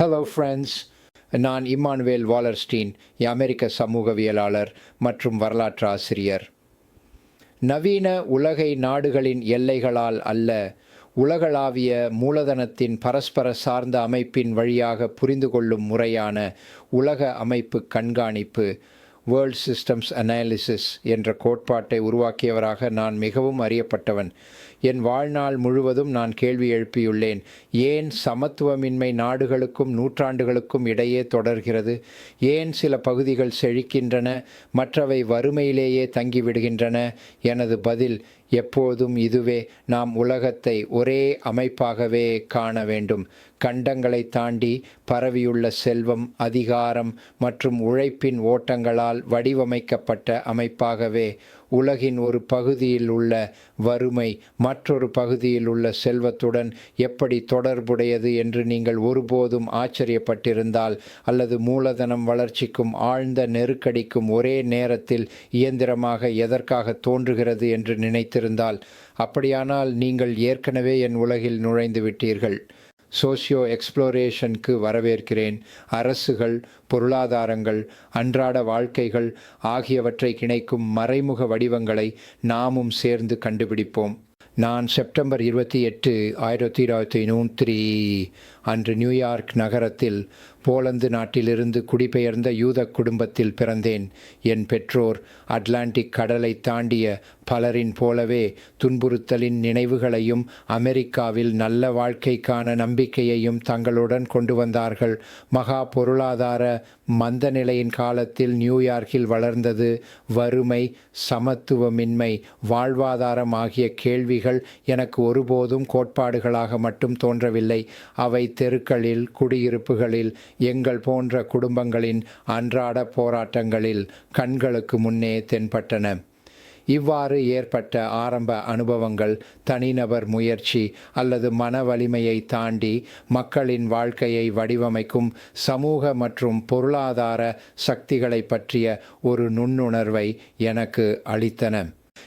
Hello friends நான் Immanuel Wallerstein அமெரிக்க சமூகவியலாளர் மற்றும் வரலாற்று ஆசிரியர். நவீன உலகை நாடுகளின் எல்லைகளால் அல்ல உலகளாவிய மூலதனத்தின் பரஸ்பர சார்ந்த அமைப்பின் வழியாக புரிந்து கொள்ளும் முறையான உலக அமைப்பு கண்காணிப்பு வேர்ல்ட் சிஸ்டம்ஸ் அனாலிசிஸ் என்ற கோட்பாட்டை உருவாக்கியவராக நான் மிகவும் அறியப்பட்டவன். என் வாழ்நாள் முழுவதும் நான் கேள்வி எழுப்பியுள்ளேன். ஏன் சமத்துவமின்மை நாடுகளுக்கும் நூற்றாண்டுகளுக்கும் இடையே தொடர்கிறது? ஏன் சில பகுதிகள் செழிக்கின்றன மற்றவை வறுமையிலேயே தங்கிவிடுகின்றன? எனது பதில் எப்போதும் இதுவே. நாம் உலகத்தை ஒரே அமைப்பாகவே காண வேண்டும். கண்டங்களை தாண்டி பரவியுள்ள செல்வம் அதிகாரம் மற்றும் உழைப்பின் ஓட்டங்களால் வடிவமைக்கப்பட்ட அமைப்பாகவே. உலகின் ஒரு பகுதியில் உள்ள வறுமை மற்றொரு பகுதியில் உள்ள செல்வத்துடன் எப்படி தொடர்புடையது என்று நீங்கள் ஒருபோதும் ஆச்சரியப்பட்டிருந்தால் அல்லது மூலதனம் வளர்ச்சிக்கும் ஆழ்ந்த நெருக்கடிக்கும் ஒரே நேரத்தில் இயந்திரமாக எதற்காக தோன்றுகிறது என்று நினைத்திருந்தால் அப்படியானால் நீங்கள் ஏற்கனவே என் உலகில் நுழைந்து விட்டீர்கள். சோசியோ எக்ஸ்ப்ளோரேஷனுக்கு வரவேற்கிறேன். அரசுகள் பொருளாதாரங்கள் அன்றாட வாழ்க்கைகள் ஆகியவற்றை இணைக்கும் மறைமுக வடிவங்களை நாமும் சேர்ந்து கண்டுபிடிப்போம். நான் செப்டம்பர் இருபத்தி எட்டு ஆயிரத்தி தொள்ளாயிரத்தி நூற்றி அன்று நியூயார்க் நகரத்தில் போலந்து நாட்டிலிருந்து குடிபெயர்ந்த யூத குடும்பத்தில் பிறந்தேன். என் பெற்றோர் அட்லாண்டிக் கடலை தாண்டிய பலரின் போலவே துன்புறுத்தலின் நினைவுகளையும் அமெரிக்காவில் நல்ல வாழ்க்கைக்கான நம்பிக்கையையும் தங்களுடன் கொண்டு வந்தார்கள். மகா பொருளாதார மந்த நிலையின் காலத்தில் நியூயார்க்கில் வளர்ந்தது வறுமை சமத்துவமின்மை வாழ்வாதாரம் ஆகிய கேள்விகள் எனக்கு ஒருபோதும் கோட்பாடுகளாக மட்டும் தோன்றவில்லை. அவை தெருக்களில் குடியிருப்புகளில் எங்கள் போன்ற குடும்பங்களின் அன்றாட போராட்டங்களில் கண்களுக்கு முன்னே தென்பட்டன. இவ்வாறு ஏற்பட்ட ஆரம்ப அனுபவங்கள் தனிநபர் முயற்சி அல்லது மன வலிமையை தாண்டி மக்களின் வாழ்க்கையை வடிவமைக்கும் சமூக மற்றும் பொருளாதார சக்திகளை பற்றிய ஒரு நுண்ணுணர்வை எனக்கு அளித்தன.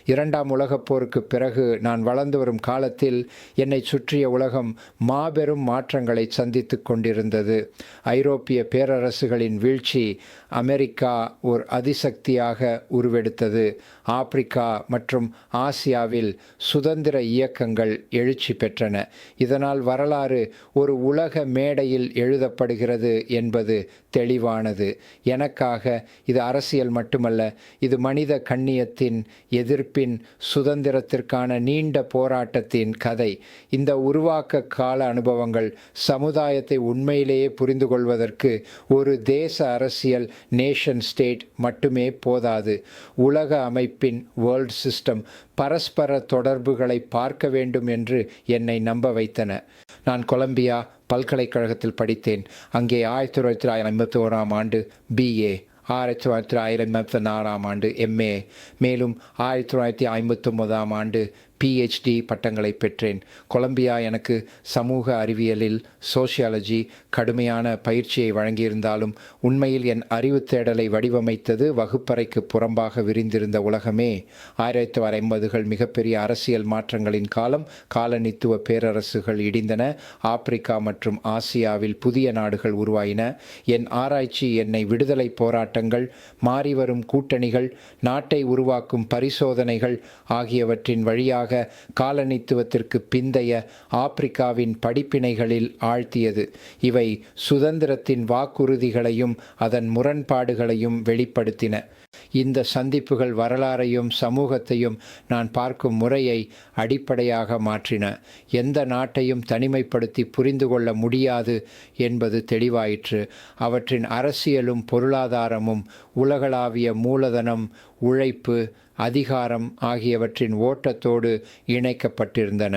இரண்டாம் உலகப் போருக்கு பிறகு நான் வளர்ந்து வரும் காலத்தில் என்னை சுற்றிய உலகம் மாபெரும் மாற்றங்களை சந்தித்து கொண்டிருந்தது. ஐரோப்பிய பேரரசுகளின் வீழ்ச்சி அமெரிக்கா ஒரு அதிசக்தியாக உருவெடுத்தது. ஆப்பிரிக்கா மற்றும் ஆசியாவில் சுதந்திர இயக்கங்கள் எழுச்சி பெற்றன. இதனால் வரலாறு ஒரு உலக மேடையில் எழுதப்படுகிறது என்பது தெளிவானது. எனக்காக இது அரசியல் மட்டுமல்ல இது மனித கண்ணியத்தின் எதிர்ப்பின் சுதந்திரத்திற்கான நீண்ட போராட்டத்தின் கதை. இந்த உருவாக்க கால அனுபவங்கள் சமுதாயத்தை உண்மையிலேயே புரிந்து கொள்வதற்கு ஒரு தேச அரசியல் நேஷன் ஸ்டேட் மட்டுமே போதாது. உலக அமைப்பின் வேர்ல்ட் சிஸ்டம் பரஸ்பர தொடர்புகளை பார்க்க வேண்டும் என்று என்னை நம்ப வைத்தன. நான் கொலம்பியா பல்கலைக்கழகத்தில் படித்தேன். அங்கே ஆயிரத்தி தொள்ளாயிரத்தி ஐம்பத்தி ஓராம் ஆண்டு பிஏ ஆயிரத்தி தொள்ளாயிரத்தி ஐம்பத்தி நாலாம் ஆண்டு எம்ஏ மேலும் ஆயிரத்தி தொள்ளாயிரத்தி ஐம்பத்தொம்போதாம் ஆண்டு பிஹெச்டி பட்டங்களை பெற்றேன். கொலம்பியா எனக்கு சமூக அறிவியலில் சோசியாலஜி கடுமையான பயிற்சியை வழங்கியிருந்தாலும் உண்மையில் என் அறிவு தேடலை வடிவமைத்தது வகுப்பறைக்கு புறம்பாக விரிந்திருந்த உலகமே. ஆயிரத்தி தொள்ளாயிரத்தி ஐம்பதுகள் மிகப்பெரிய அரசியல் மாற்றங்களின் காலம் காலனித்துவ பேரரசுகள் இடிந்தன. ஆப்பிரிக்கா மற்றும் ஆசியாவில் புதிய நாடுகள் உருவாயின. என் ஆராய்ச்சி என்னை விடுதலை போராட்டங்கள் மாறிவரும் கூட்டணிகள் நாட்டை உருவாக்கும் பரிசோதனைகள் ஆகியவற்றின் வழியாக காலனித்துவத்திற்கு பிந்தைய ஆப்பிரிக்காவின் படிப்பினைகளில் ஆழ்த்தியது. இவை சுதந்திரத்தின் வாக்குறுதிகளையும் அதன் முரண்பாடுகளையும் வெளிப்படுத்தின. இந்த சந்திப்புகள் வரலாறையும் சமூகத்தையும் நான் பார்க்கும் முறையை அடிப்படையாக மாற்றின. எந்த நாட்டையும் தனிமைப்படுத்தி புரிந்து கொள்ள முடியாது என்பது தெளிவாயிற்று. அவற்றின் அரசியலும் பொருளாதாரமும் உலகளாவிய மூலதனம் உழைப்பு அதிகாரம் ஆகியவற்றின் ஓட்டத்தோடு இணைக்கப்பட்டிருந்தன.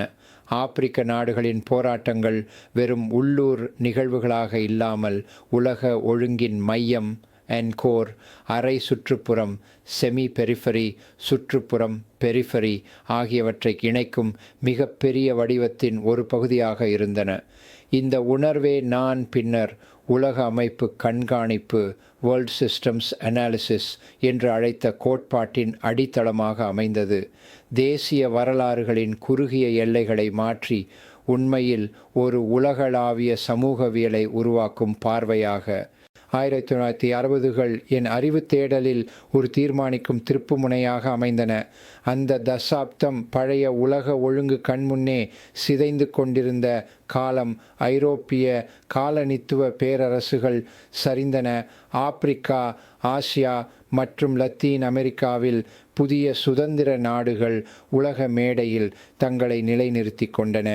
ஆப்பிரிக்க நாடுகளின் போராட்டங்கள் வெறும் உள்ளூர் நிகழ்வுகளாக இல்லாமல் உலக ஒழுங்கின் மையம் என்கோர் அரை சுற்றுப்புறம் செமி பெரிஃபரி சுற்றுப்புறம் பெரிஃபரி ஆகியவற்றை இணைக்கும் மிகப்பெரிய வடிவத்தின் ஒரு பகுதியாக இருந்தன. இந்த உணர்வே நான் பின்னர் உலக அமைப்பு கண்காணிப்பு வேர்ல்ட் சிஸ்டம்ஸ் அனாலிசிஸ் என்று அழைத்த கோட்பாட்டின் அடித்தளமாக அமைந்தது. தேசிய வரலாறுகளின் குறுகிய எல்லைகளை மாற்றி உண்மையில் ஒரு உலகளாவிய சமூகவியலை உருவாக்கும் பார்வையாக ஆயிரத்தி தொள்ளாயிரத்தி அறுபதுகள் என் அறிவு தேடலில் ஒரு தீர்மானிக்கும் திருப்பு முனையாக அமைந்தன. அந்த தசாப்தம் பழைய உலக ஒழுங்கு கண்முன்னே சிதைந்து கொண்டிருந்த காலம் ஐரோப்பிய காலனித்துவ பேரரசுகள் சரிந்தன. ஆப்பிரிக்கா ஆசியா மற்றும் லத்தீன் அமெரிக்காவில் புதிய சுதந்திர நாடுகள் உலக மேடையில் தங்களை நிலைநிறுத்தி கொண்டன.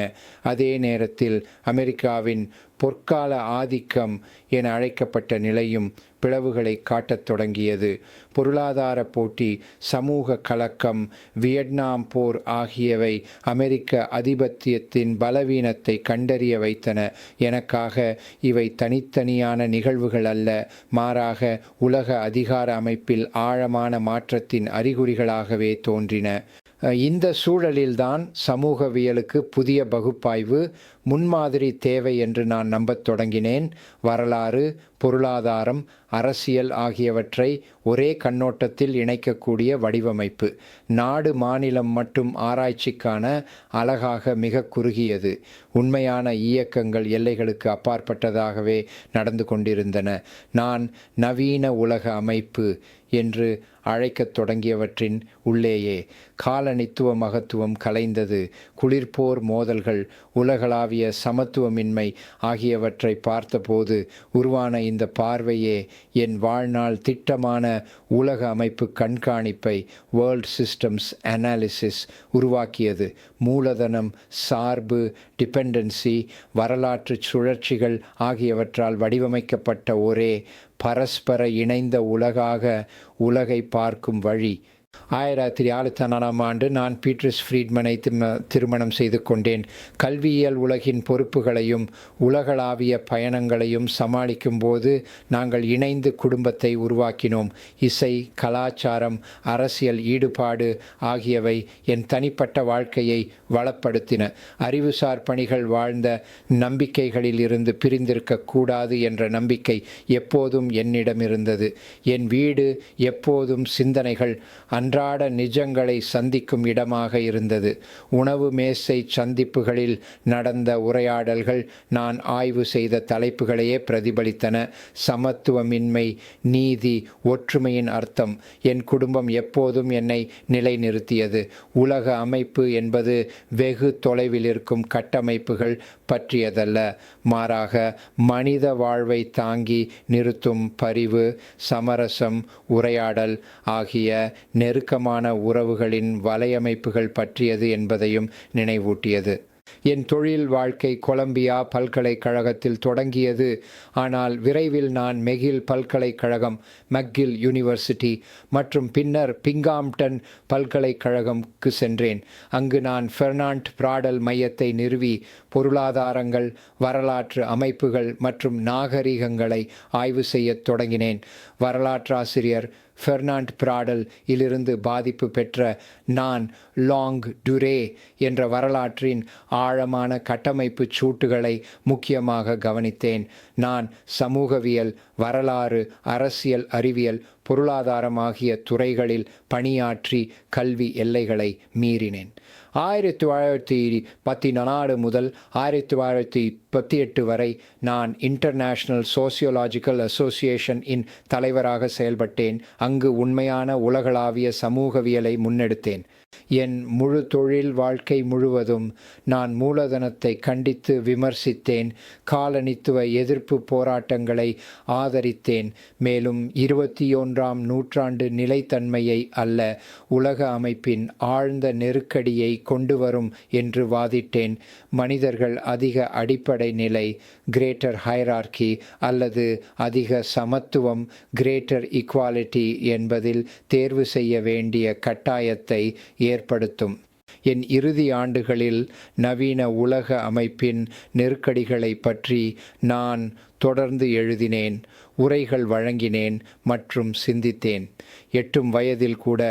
அதே நேரத்தில் அமெரிக்காவின் பொற்கால ஆதிக்கம் என அழைக்கப்பட்ட நிலையும் பிளவுகளை காட்டத் தொடங்கியது. பொருளாதார போட்டி சமூக கலக்கம் வியட்நாம் போர் ஆகியவை அமெரிக்க அதிபத்தியத்தின் பலவீனத்தை கண்டறிய வைத்தன. எனக்காக இவை தனித்தனியான நிகழ்வுகள் அல்ல மாறாக உலக அதிகார அமைப்பில் ஆழமான மாற்றத்தின் அறிகுறிகளாகவே தோன்றின. இந்த சூழலில்தான் சமூகவியலுக்கு புதிய பகுப்பாய்வு முன்மாதிரி தேவை என்று நான் நம்பத் தொடங்கினேன். வரலாறு பொருளாதாரம் அரசியல் ஆகியவற்றை ஒரே கண்ணோட்டத்தில் இணைக்கக்கூடிய வடிவமைப்பு. நாடு மாநிலம் மற்றும் ஆராய்ச்சிக்கான அழகாக மிக குறுகியது. உண்மையான இயக்கங்கள் எல்லைகளுக்கு அப்பாற்பட்டதாகவே நடந்து கொண்டிருந்தன. நான் நவீன உலக அமைப்பு என்று அழைக்கத் தொடங்கியவற்றின் உள்ளேயே. காலனித்துவ மகத்துவம் கலைந்தது. குளிர்போர் மோதல்கள் உலகளாவிய சமத்துவமின்மை ஆகியவற்றை பார்த்தபோது உருவான இந்த பார்வையே என் வாழ்நாள் திட்டமான உலக அமைப்பு கண்காணிப்பை வேர்ல்ட் சிஸ்டம்ஸ் அனாலிசிஸ் உருவாக்கியது. மூலதனம் சார்பு டிபெண்டன்சி வரலாற்று சுழற்சிகள் ஆகியவற்றால் வடிவமைக்கப்பட்ட ஒரே பரஸ்பர இணைந்த உலகாக உலகை பார்க்கும் வழி. ஆயிரத்தி ஆயிரத்தி நாலாம் ஆண்டு நான் பீட்ரஸ் ஃப்ரீட்மனை திருமணம் செய்து கொண்டேன். கல்வியியல் உலகின் பொறுப்புகளையும் உலகளாவிய பயணங்களையும் சமாளிக்கும் போது நாங்கள் இணைந்து குடும்பத்தை உருவாக்கினோம். இசை கலாச்சாரம் அரசியல் ஈடுபாடு ஆகியவை என் தனிப்பட்ட வாழ்க்கையை வளப்படுத்தின. அறிவுசார் பணிகள் வாழ்ந்த நம்பிக்கைகளில் இருந்து பிரிந்திருக்க கூடாது என்ற நம்பிக்கை எப்போதும் என்னிடம் இருந்தது என் வீடு எப்போதும் சிந்தனைகள் அன்றாட நிஜங்களை சந்திக்கும் இடமாக இருந்தது. உணவு மேசை சந்திப்புகளில் நடந்த உரையாடல்கள் நான் ஆய்வு செய்த தலைப்புகளையே பிரதிபலித்தன. சமத்துவமின்மை நீதி ஒற்றுமையின் அர்த்தம். என் குடும்பம் எப்போதும் என்னை நிலைநிறுத்தியது. உலக அமைப்பு என்பது வெகு தொலைவில் இருக்கும் கட்டமைப்புகள் பற்றியதல்ல. மாறாக மனித வாழ்வை தாங்கி நிறுத்தும் பரிவு சமரசம் உரையாடல் ஆகிய நெருக்கமான உறவுகளின் வலையமைப்புகள் பற்றியது என்பதையும் நினைவூட்டியது. என் தொழில் வாழ்க்கை கொலம்பியா பல்கலைக்கழகத்தில் தொடங்கியது. ஆனால் விரைவில் நான் மெகில் பல்கலைக்கழகம் மக்கில் யூனிவர்சிட்டி மற்றும் பின்னர் பிங்காம்டன் பல்கலைக்கழகம்க்கு சென்றேன். அங்கு நான் ஃபெர்னாண்ட் பிராடல் மையத்தை நிறுவி பொருளாதாரங்கள் வரலாற்று அமைப்புகள் மற்றும் நாகரிகங்களை ஆய்வு செய்யத் தொடங்கினேன். வரலாற்றாசிரியர் ஃபெர்னாண்ட் பிராடல் இலிருந்து பாதிப்பு பெற்ற நான் லாங் டுரே என்ற வரலாற்றின் ஆழமான கட்டமைப்பு சூட்டுகளை முக்கியமாக கவனித்தேன். நான் சமூகவியல் வரலாறு அரசியல் அறிவியல் பொருளாதாரம் ஆகிய துறைகளில் பணியாற்றி கல்வி எல்லைகளை மீறினேன். ஆயிரத்தி தொள்ளாயிரத்தி பத்தி நாலு முதல் ஆயிரத்தி தொள்ளாயிரத்தி பத்தி எட்டு வரை நான் இன்டர்நேஷ்னல் சோசியோலாஜிக்கல் அசோசியேஷன் இன் தலைவராக செயல்பட்டேன். அங்கு உண்மையான உலகளாவிய சமூகவியலை முன்னெடுத்தேன். என் முழு தொழில் வாழ்க்கை முழுவதும் நான் மூலதனத்தை கண்டித்து விமர்சித்தேன். காலனித்துவ எதிர்ப்பு போராட்டங்களை ஆதரித்தேன். மேலும் இருபத்தி ஒன்றாம் நூற்றாண்டு நிலைத்தன்மையை அல்ல உலக அமைப்பின் ஆழ்ந்த நெருக்கடியை கொண்டு வரும் என்று வாதிட்டேன். மனிதர்கள் அதிக அடிப்படை நிலை கிரேட்டர் ஹைரார்கி அல்லது அதிக சமத்துவம் கிரேட்டர் ஈக்வாலிட்டி என்பதில் தேர்வு செய்ய வேண்டிய கட்டாயத்தை ஏற்படுத்தும். என் இறுதி ஆண்டுகளில் நவீன உலக அமைப்பின் நெருக்கடிகளை பற்றி நான் தொடர்ந்து எழுதினேன். உரைகள் வழங்கினேன் மற்றும் சிந்தித்தேன். எட்டும் வயதில் கூட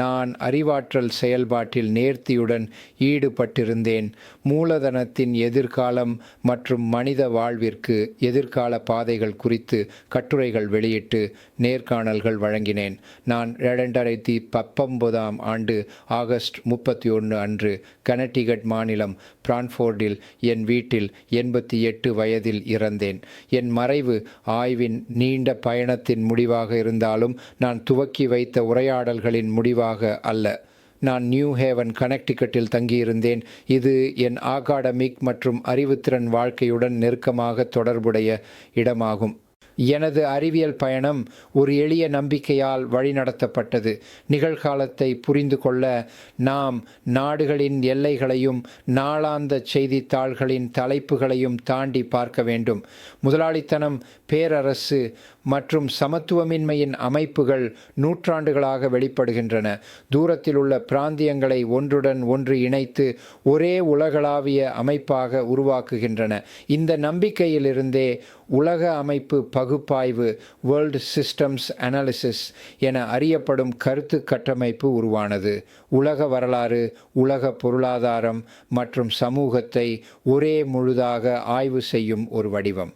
நான் அறிவாற்றல் செயல்பாட்டில் நேர்த்தியுடன் ஈடுபட்டிருந்தேன். மூலதனத்தின் எதிர்காலம் மற்றும் மனித வாழ்விற்கு எதிர்கால பாதைகள் குறித்து கட்டுரைகள் வெளியிட்டு நேர்காணல்கள் வழங்கினேன். நான் இரண்டாயிரத்தி பத்தொன்பதாம் ஆண்டு ஆகஸ்ட் முப்பத்தி ஒன்று அன்று கனடிகட் மாநிலம் பிரான்ஃபோர்டில் என் வீட்டில் எண்பத்தி எட்டு வயதில் இறந்தேன். என் மறைவு ஆய்வின் நீண்ட பயணத்தின் முடிவாக இருந்தாலும் நான் துவக்கி வைத்த உரையாடல்களின் முடிவாக அல்ல. நான் நியூ ஹேவன் கனெக்டிகட்டில் தங்கியிருந்தேன். இது என் ஆகாடமிக் மற்றும் அறிவுத்திறன் வாழ்க்கையுடன் நெருக்கமாக தொடர்புடைய இடமாகும். எனது அறிவியல் பயணம் ஒரு எளிய நம்பிக்கையால் வழிநடத்தப்பட்டது. நிகழ்காலத்தை புரிந்து கொள்ள நாம் நாடுகளின் எல்லைகளையும் நாளாந்த செய்தித்தாள்களின் தலைப்புகளையும் தாண்டி பார்க்க வேண்டும். முதலாளித்தனம் பேரரசு மற்றும் சமத்துவமின்மையின் அமைப்புகள் நூற்றாண்டுகளாக வெளிப்படுகின்றன. தூரத்தில் உள்ள பிராந்தியங்களை ஒன்றுடன் ஒன்று இணைத்து ஒரே உலகளாவிய அமைப்பாக உருவாக்குகின்றன. இந்த நம்பிக்கையிலிருந்தே உலக அமைப்பு பகுப்பாய்வு வேர்ல்டு சிஸ்டம்ஸ் அனாலிசிஸ் என அறியப்படும் கருத்து கட்டமைப்பு உருவானது. உலக வரலாறு உலக பொருளாதாரம் மற்றும் சமூகத்தை ஒரே முழுதாக ஆய்வு செய்யும் ஒரு வடிவம்.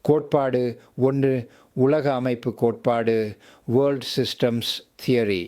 கோட்பாடு ஒன்று உலக அமைப்பு கோட்பாடு வேர்ல்ட் சிஸ்டம்ஸ் தியரி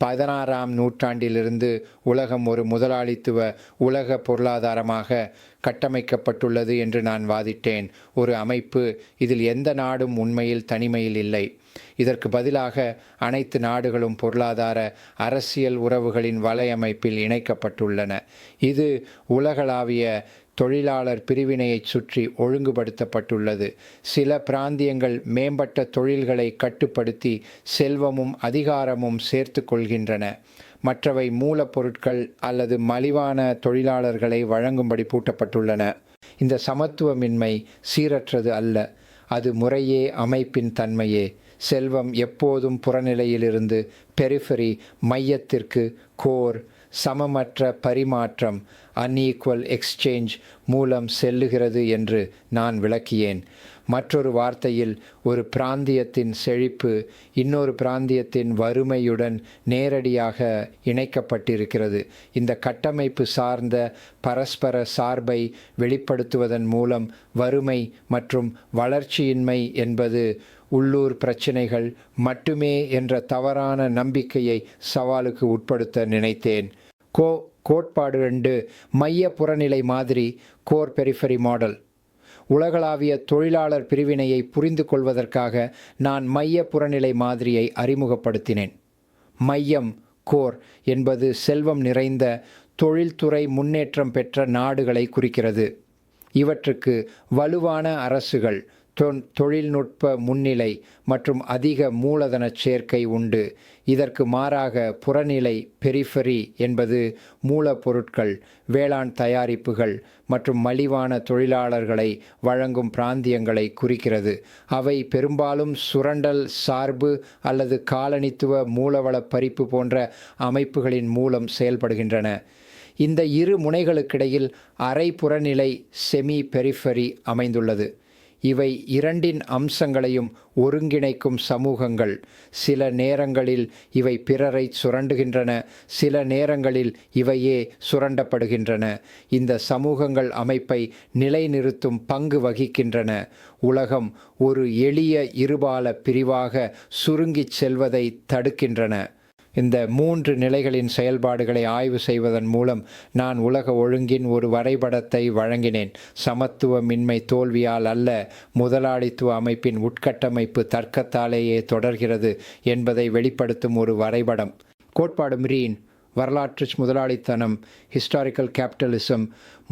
பதினாறாம் நூற்றாண்டிலிருந்து உலகம் ஒரு முதலாளித்துவ உலக பொருளாதாரமாக கட்டமைக்கப்பட்டுள்ளது என்று நான் வாதிட்டேன். ஒரு அமைப்பு இதில் எந்த நாடும் உண்மையில் தனிமையில் இல்லை. இதற்கு பதிலாக அனைத்து நாடுகளும் பொருளாதார அரசியல் உறவுகளின் வலையமைப்பில் இணைக்கப்பட்டுள்ளன. இது உலகளாவிய தொழிலாளர் பிரிவினையைச் சுற்றி ஒழுங்குபடுத்தப்பட்டுள்ளது. சில பிராந்தியங்கள் மேம்பட்ட தொழில்களை கட்டுப்படுத்தி செல்வமும் அதிகாரமும் சேர்த்து கொள்கின்றன. மற்றவை மூலப்பொருட்கள் அல்லது மலிவான தொழிலாளர்களை வழங்கும்படி பூட்டப்பட்டுள்ளன. இந்த சமத்துவமின்மை சீரற்றது அல்ல. அது முறையே அமைப்பின் தன்மையே. செல்வம் எப்போதும் புறநிலையிலிருந்து பெரிஃபரி மையத்திற்கு கோர் சமமற்ற பரிமாற்றம் அன்ஈக்குவல் எக்ஸ்சேஞ்ச் மூலம் செல்லுகிறது என்று நான் விளக்கியேன். மற்றொரு வார்த்தையில் ஒரு பிராந்தியத்தின் செழிப்பு இன்னொரு பிராந்தியத்தின் வறுமையுடன் நேரடியாக இணைக்கப்பட்டிருக்கிறது. இந்த கட்டமைப்பு சார்ந்த பரஸ்பர சார்பை வெளிப்படுத்துவதன் மூலம் வறுமை மற்றும் வளர்ச்சியின்மை என்பது உள்ளூர் பிரச்சினைகள் மட்டுமே என்ற தவறான நம்பிக்கையை சவாலுக்கு உட்படுத்த நினைத்தேன். கோ கோட்பாடு ரெண்டு மைய புறநிலை மாதிரி கோர் பெரிஃபரி மாடல். உலகளாவிய தொழிலாளர் பிரிவினையை புரிந்து கொள்வதற்காக நான் மைய புறநிலை மாதிரியை அறிமுகப்படுத்தினேன். மையம் கோர் என்பது செல்வம் நிறைந்த தொழில்துறை முன்னேற்றம் பெற்ற நாடுகளை குறிக்கிறது. இவற்றுக்கு வலுவான அரசுகள் தொழில்நுட்ப முன்னிலை மற்றும் அதிக மூலதன சேர்க்கை உண்டு. இதற்கு மாறாக புறநிலை பெரிஃபரி என்பது மூலப்பொருட்கள் வேளாண் தயாரிப்புகள் மற்றும் மலிவான தொழிலாளர்களை வழங்கும் பிராந்தியங்களை குறிக்கிறது. அவை பெரும்பாலும் சுரண்டல் சார்பு அல்லது காலனித்துவ மூலவள பறிப்பு போன்ற அமைப்புகளின் மூலம் செயல்படுகின்றன. இந்த இரு முனைகளுக்கிடையில் அரை புறநிலை செமி பெரிஃபரி அமைந்துள்ளது. இவை இரண்டின் அம்சங்களையும் ஒருங்கிணைக்கும் சமூகங்கள். சில நேரங்களில் இவை பிறரை சுரண்டுகின்றன சில நேரங்களில் இவையே சுரண்டப்படுகின்றன. இந்த சமூகங்கள் அமைப்பை நிலைநிறுத்தும் பங்கு வகிக்கின்றன. உலகம் ஒரு எளிய இருபால பிரிவாக சுருங்கிச் செல்வதை தடுக்கின்றன. இந்த மூன்று நிலைகளின் செயல்பாடுகளை ஆய்வு செய்வதன் மூலம் நான் உலக ஒழுங்கின் ஒரு வரைபடத்தை வழங்கினேன். சமத்துவமின்மை தோல்வியால் அல்ல முதலாளித்துவ அமைப்பின் உட்கட்டமைப்பு தர்க்கத்தாலேயே தொடர்கிறது என்பதை வெளிப்படுத்தும் ஒரு வரைபடம். கோட்பாடு மிரீன் வரலாற்று முதலாளித்தனம் ஹிஸ்டாரிக்கல் கேபிட்டலிசம்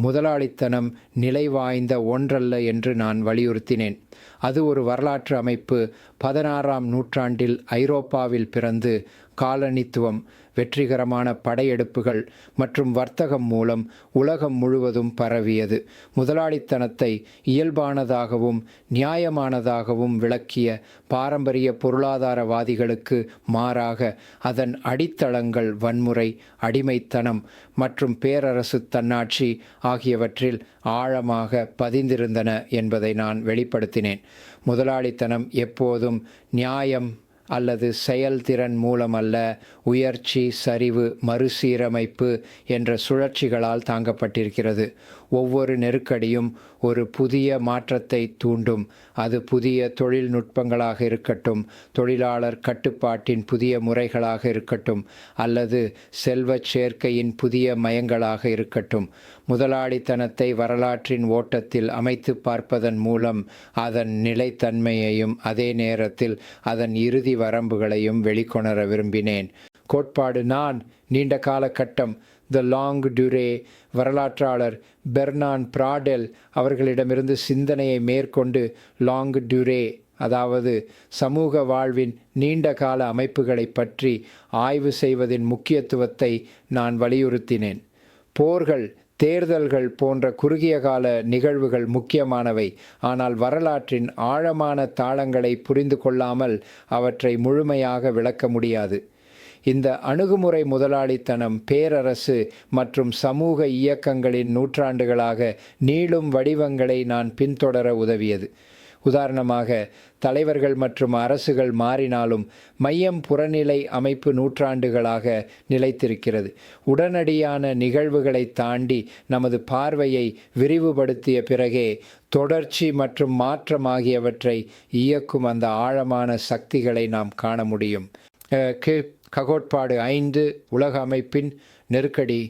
முதலாளித்தனம் நிலை வாய்ந்த ஒன்றல்ல என்று நான் வலியுறுத்தினேன். அது ஒரு வரலாற்று அமைப்பு. பதினாறாம் நூற்றாண்டில் ஐரோப்பாவில் பிறந்து காலனித்துவம் வெற்றிகரமான படையெடுப்புகள் மற்றும் வர்த்தகம் மூலம் உலகம் முழுவதும் பரவியது. முதலாளித்தனத்தை இயல்பானதாகவும் நியாயமானதாகவும் விளக்கிய பாரம்பரிய பொருளாதாரவாதிகளுக்கு மாறாக அதன் அடித்தளங்கள் வன்முறை அடிமைத்தனம் மற்றும் பேரரசு தன்னாட்சி ஆகியவற்றில் ஆழமாக பதிந்திருந்தன என்பதை நான் வெளிப்படுத்தினேன். முதலாளித்தனம் எப்போதும் நியாயம் அல்லது செயல்திறன் மூலமல்ல உயர்ச்சி சரிவு மறுசீரமைப்பு என்ற சுழற்சிகளால் தாங்கப்பட்டிருக்கிறது. ஒவ்வொரு நெருக்கடியும் ஒரு புதிய மாற்றத்தை தூண்டும். அது புதிய தொழில்நுட்பங்களாக இருக்கட்டும் தொழிலாளர் கட்டுப்பாட்டின் புதிய முறைகளாக இருக்கட்டும் அல்லது செல்வச் சேர்க்கையின் புதிய மயங்களாக இருக்கட்டும். முதலாளித்தனத்தை வரலாற்றின் ஓட்டத்தில் அமைத்து பார்ப்பதன் மூலம் அதன் நிலைத்தன்மையையும் அதே நேரத்தில் அதன் இறுதி வரம்புகளையும் வெளிக்கொணர விரும்பினேன். கோட்பாடு நான் நீண்ட காலகட்டம் த லாங் டுரே வரலாற்றாளர் பெர்னான் பிராடெல் அவர்களிடமிருந்து சிந்தனையை மேற்கொண்டு லாங் டுரே அதாவது சமூக வாழ்வின் நீண்ட கால அமைப்புகளை பற்றி ஆய்வு செய்வதின் முக்கியத்துவத்தை நான் வலியுறுத்தினேன். போர்கள் தேர்தல்கள் போன்ற குறுகிய கால நிகழ்வுகள் முக்கியமானவை ஆனால் வரலாற்றின் ஆழமான தாளங்களை புரிந்து கொள்ளாமல் அவற்றை முழுமையாக விளக்க முடியாது. இந்த அணுகுமுறை முதலாளித்தனம் பேரரசு மற்றும் சமூக இயக்கங்களின் நூற்றாண்டுகளாக நீளும் வடிவங்களை நான் பின்தொடர உதவியது. உதாரணமாக தலைவர்கள் மற்றும் அரசுகள் மாறினாலும் மையம் புறநிலை அமைப்பு நூற்றாண்டுகளாக நிலைத்திருக்கிறது. உடனடியான நிகழ்வுகளை தாண்டி நமது பார்வையை விரிவுபடுத்திய பிறகே தொடர்ச்சி மற்றும் மாற்றம் ஆகியவற்றை இயக்கும் அந்த ஆழமான சக்திகளை நாம் காண முடியும். ககோட்பாடு ஐந்து உலக அமைப்பின் நெருக்கடி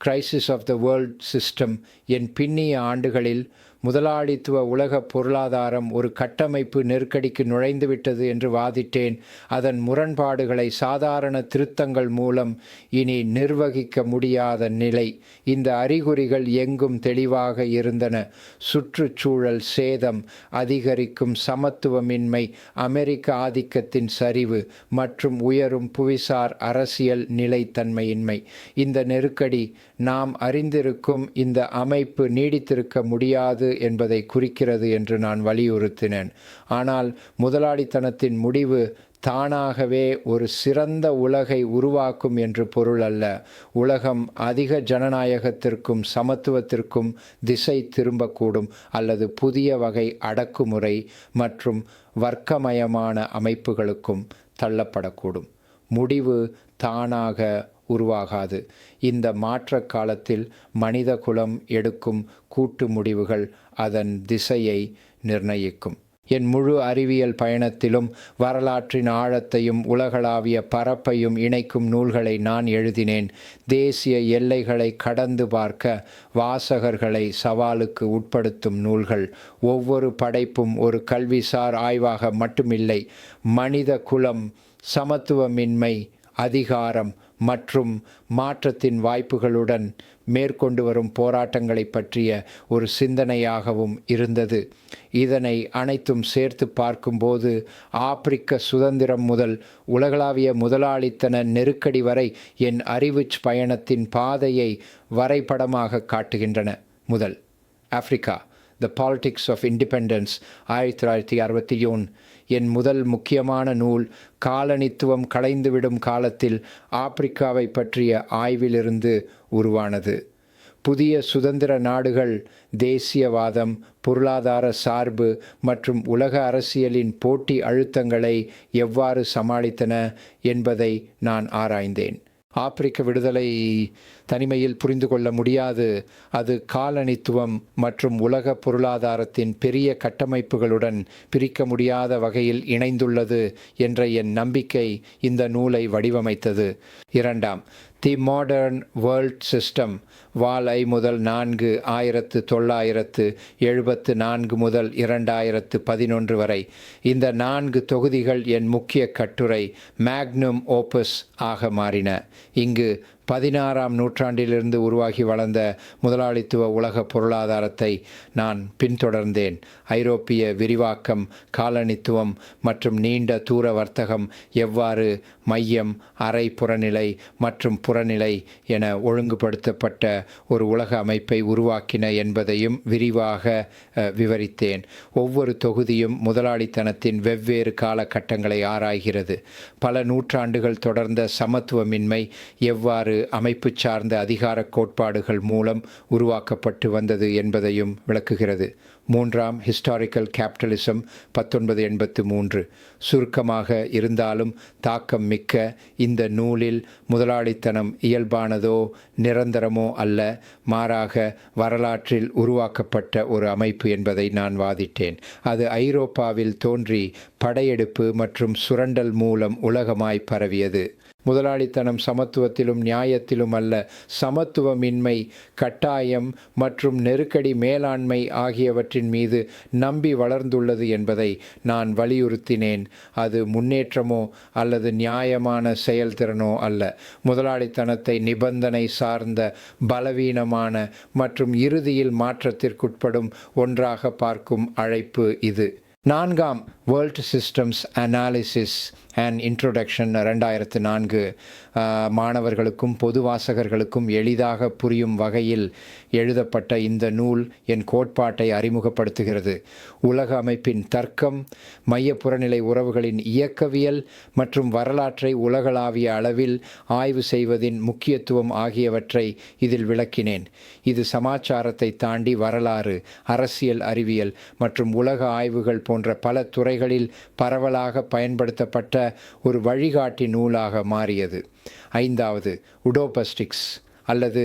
crisis of the world system என் பின்னிய ஆண்டுகளில் முதலாளித்துவ உலக பொருளாதாரம் ஒரு கட்டமைப்பு நெருக்கடிக்கு நுழைந்துவிட்டது என்று வாதிட்டேன். அதன் முரண்பாடுகளை சாதாரண திருத்தங்கள் மூலம் இனி நிர்வகிக்க முடியாத நிலை. இந்த அறிகுறிகள் எங்கும் தெளிவாக இருந்தன. சுற்றுச்சூழல் சேதம் அதிகரிக்கும் சமத்துவமின்மை அமெரிக்க ஆதிக்கத்தின் சரிவு மற்றும் உயரும் புவிசார் அரசியல் நிலைத்தன்மையின்மை. இந்த நெருக்கடி நாம் அறிந்திருக்கும் இந்த அமைப்பு நீடித்திருக்க முடியாது என்பதை குறிக்கிறது என்று நான் வலியுறுத்தினேன். ஆனால் முதலாளித்தனத்தின் முடிவு தானாகவே ஒரு சிறந்த உலகை உருவாக்கும் என்று பொருள் அல்ல. உலகம் அதிக ஜனநாயகத்திற்கும் சமத்துவத்திற்கும் திசை திரும்பக்கூடும் அல்லது புதிய வகை அடக்குமுறை மற்றும் வர்க்கமயமான அமைப்புகளுக்கும் தள்ளப்படக்கூடும். முடிவு தானாக உருவாகாது. இந்த மாற்ற காலத்தில் மனித குலம் எடுக்கும் கூட்டு முடிவுகள் அதன் திசையை நிர்ணயிக்கும். என் முழு அறிவியல் பயணத்திலும் வரலாற்றின் ஆழத்தையும் உலகளாவிய பரப்பையும் இணைக்கும் நூல்களை நான் எழுதினேன். தேசிய எல்லைகளை கடந்து பார்க்க வாசகர்களை சவாலுக்கு உட்படுத்தும் நூல்கள். ஒவ்வொரு படைப்பும் ஒரு கல்விசார் ஆய்வாக மட்டுமில்லை மனித குலம் சமத்துவமின்மை அதிகாரம் மற்றும் மாற்றத்தின் வாய்ப்புகளுடன் மேற்கொண்டு வரும் போராட்டங்களை பற்றிய ஒரு சிந்தனையாகவும் இருந்தது. இதனை அனைத்தும் சேர்த்து பார்க்கும்போது ஆப்பிரிக்க சுதந்திரம் முதல் உலகளாவிய முதலாளித்தன நெருக்கடி வரை என் அறிவுச் பயணத்தின் பாதையை வரைபடமாக காட்டுகின்றன. முதல் Africa. The politics of independence ஆயிரத்தி தொள்ளாயிரத்தி அறுபத்தி ஒன் என் முதல் முக்கியமான நூல் காலனித்துவம் களைந்துவிடும் காலத்தில் ஆப்பிரிக்காவை பற்றிய ஆய்விலிருந்து உருவானது. புதிய சுதந்திர நாடுகள் தேசியவாதம் பொருளாதார சார்பு மற்றும் உலக அரசியலின் போட்டி அழுத்தங்களை எவ்வாறு சமாளித்தன என்பதை நான் ஆராய்ந்தேன். ஆப்பிரிக்க விடுதலை தனிமையில் புரிந்து கொள்ள முடியாது. அது காலனித்துவம் மற்றும் உலக பொருளாதாரத்தின் பெரிய கட்டமைப்புகளுடன் பிரிக்க முடியாத வகையில் இணைந்துள்ளது என்ற என் நம்பிக்கை இந்த நூலை வடிவமைத்தது. இரண்டாம் தி மாடர்ன் வேர்ல்ட் சிஸ்டம் வாலை முதல் நான்கு ஆயிரத்து தொள்ளாயிரத்து எழுபத்து நான்கு முதல் இரண்டாயிரத்து பதினொன்று வரை. இந்த நான்கு தொகுதிகள் என் முக்கிய கட்டுரை மேக்னும் ஓபஸ் ஆக மாறின. இங்கு பதினாறாம் நூற்றாண்டிலிருந்து உருவாகி வளர்ந்த முதலாளித்துவ உலக பொருளாதாரத்தை நான் பின்தொடர்ந்தேன். ஐரோப்பிய விரிவாக்கம் காலனித்துவம் மற்றும் நீண்ட தூர வர்த்தகம் எவ்வாறு மையம் அரை புறநிலை மற்றும் புறநிலை என ஒழுங்குபடுத்தப்பட்ட ஒரு உலக அமைப்பை உருவாக்கின என்பதையும் விரிவாக விவரித்தேன். ஒவ்வொரு தொகுதியும் முதலாளித்தனத்தின் வெவ்வேறு காலகட்டங்களை ஆராய்கிறது. பல நூற்றாண்டுகள் தொடர்ந்த சமத்துவமின்மை எவ்வாறு அமைப்பு சார்ந்த அதிகார கோட்பாடுகள் மூலம் உருவாக்கப்பட்டு வந்தது என்பதையும் விளக்குகிறது. மூன்றாம் ஹிஸ்டாரிக்கல் கேபிட்டலிசம் பத்தொன்பது எண்பத்து மூன்று. சுருக்கமாக இருந்தாலும் தாக்கம் மிக்க இந்த நூலில் முதலாளித்தனம் இயல்பானதோ நிரந்தரமோ அல்ல மாறாக வரலாற்றில் உருவாக்கப்பட்ட ஒரு அமைப்பு என்பதை நான் வாதிட்டேன். அது ஐரோப்பாவில் தோன்றி படையெடுப்பு மற்றும் சுரண்டல் மூலம் உலகமாய் பரவியது. முதலாளித்தனம் சமத்துவத்திலும் நியாயத்திலும் அல்ல சமத்துவமின்மை கட்டாயம் மற்றும் நெருக்கடி மேலாண்மை ஆகியவற்றின் மீது நம்பி வளர்ந்துள்ளது என்பதை நான் வலியுறுத்தினேன். அது முன்னேற்றமோ அல்லது நியாயமான செயல்திறனோ அல்ல. முதலாளித்தனத்தை நிபந்தனை சார்ந்த பலவீனமான மற்றும் இறுதியில் மாற்றத்திற்குட்படும் ஒன்றாக பார்க்கும் அழைப்பு இது. நான்காம் world systems analysis and introduction ரெண்டாயிரத்து நான்கு. மாணவர்களுக்கும் பொது வாசகர்களுக்கும் எளிதாக புரியும் வகையில் எழுதப்பட்ட இந்த நூல் என் கோட்பாட்டை அறிமுகப்படுத்துகிறது. உலக அமைப்பின் தர்க்கம் மைய புறநிலை உறவுகளின் இயக்கவியல் மற்றும் வரலாற்றை உலகளாவிய அளவில் ஆய்வு செய்வதின் முக்கியத்துவம் ஆகியவற்றை இதில் விளக்கினேன். இது சமாச்சாரத்தை தாண்டி வரலாறு அரசியல் அறிவியல் மற்றும் உலக ஆய்வுகள் போன்ற பல துறைகளில் பரவலாக பயன்படுத்தப்பட்ட ஒரு வழிகாட்டி நூலாக மாறியது. ஐந்தாவது உடோபஸ்டிக்ஸ் அல்லது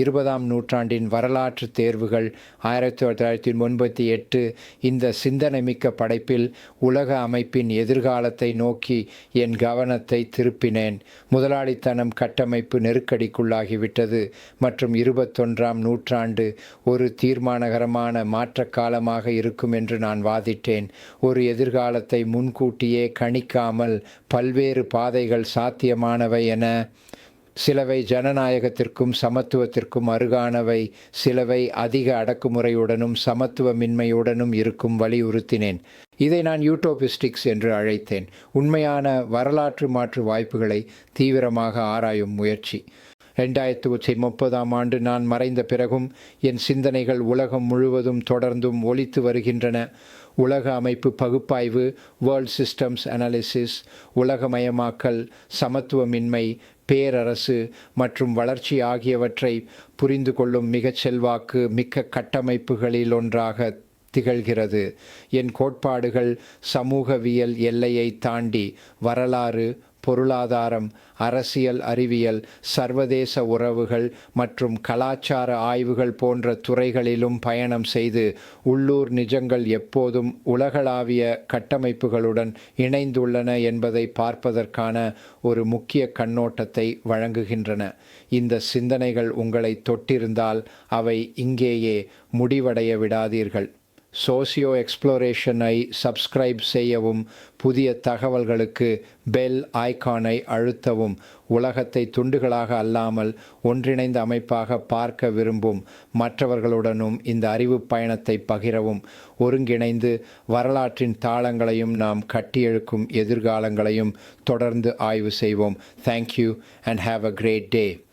இருபதாம் நூற்றாண்டின் வரலாற்று தேர்வுகள் ஆயிரத்தி தொள்ளாயிரத்தி முன்பத்தி எட்டு இந்த சிந்தனைமிக்க படைப்பில் உலக அமைப்பின் எதிர்காலத்தை நோக்கி என் கவனத்தை திருப்பினேன். முதலாளித்தனம் கட்டமைப்பு நெருக்கடிக்குள்ளாகிவிட்டது. மற்றும் இருபத்தொன்றாம் நூற்றாண்டு ஒரு தீர்மானகரமான மாற்ற காலமாக இருக்கும் என்று நான் வாதிட்டேன். ஒரு எதிர்காலத்தை முன்கூட்டியே கணிக்காமல் பல்வேறு பாதைகள் சாத்தியமானவை என சிலவை ஜனநாயகத்திற்கும் சமத்துவத்திற்கும் அருகானவை சிலவை அதிக அடக்குமுறையுடனும் சமத்துவமின்மையுடனும் இருக்கும் வலியுறுத்தினேன். இதை நான் யூட்டோபிஸ்டிக்ஸ் என்று அழைத்தேன். உண்மையான வரலாற்று மாற்று வாய்ப்புகளை தீவிரமாக ஆராயும் முயற்சி. ரெண்டாயிரத்தி முப்பதாம் ஆண்டு நான் மறைந்த பிறகும் என் சிந்தனைகள் உலகம் முழுவதும் தொடர்ந்தும் ஒலித்து வருகின்றன. உலக அமைப்பு பகுப்பாய்வு வேர்ல்ட் சிஸ்டம்ஸ் அனாலிசிஸ் உலகமயமாக்கல் சமத்துவமின்மை பேரரசு மற்றும் வளர்ச்சி ஆகியவற்றை புரிந்து கொள்ளும் மிகச் செல்வாக்கு மிக்க கட்டமைப்புகளில் ஒன்றாக திகழ்கிறது. என் கோட்பாடுகள் சமூகவியல் எல்லையை தாண்டி வரலாறு பொருளாதாரம் அரசியல் அறிவியல் சர்வதேச உறவுகள் மற்றும் கலாச்சார ஆய்வுகள் போன்ற துறைகளிலும் பயணம் செய்து உள்ளூர் நிஜங்கள் எப்போதும் உலகளாவிய கட்டமைப்புகளுடன் இணைந்துள்ளன என்பதை பார்ப்பதற்கான ஒரு முக்கிய கண்ணோட்டத்தை வழங்குகின்றன. இந்த சிந்தனைகள் உங்களை தொட்டிருந்தால் அவை இங்கேயே முடிவடைய விடாதீர்கள். சோசியோ எக்ஸ்ப்ளோரேஷனை சப்ஸ்கிரைப் செய்யவும் புதிய தகவல்களுக்கு பெல் ஐகானை அழுத்தவும் உலகத்தை துண்டுகளாக அல்லாமல் ஒன்றிணைந்த அமைப்பாக பார்க்க விரும்பும் மற்றவர்களுடனும் இந்த அறிவு பயணத்தை பகிரவும். ஒருங்கிணைந்து வரலாற்றின் தாளங்களையும் நாம் கட்டியெழுக்கும் எதிர்காலங்களையும் தொடர்ந்து ஆய்வு செய்வோம். Thank you and have a great day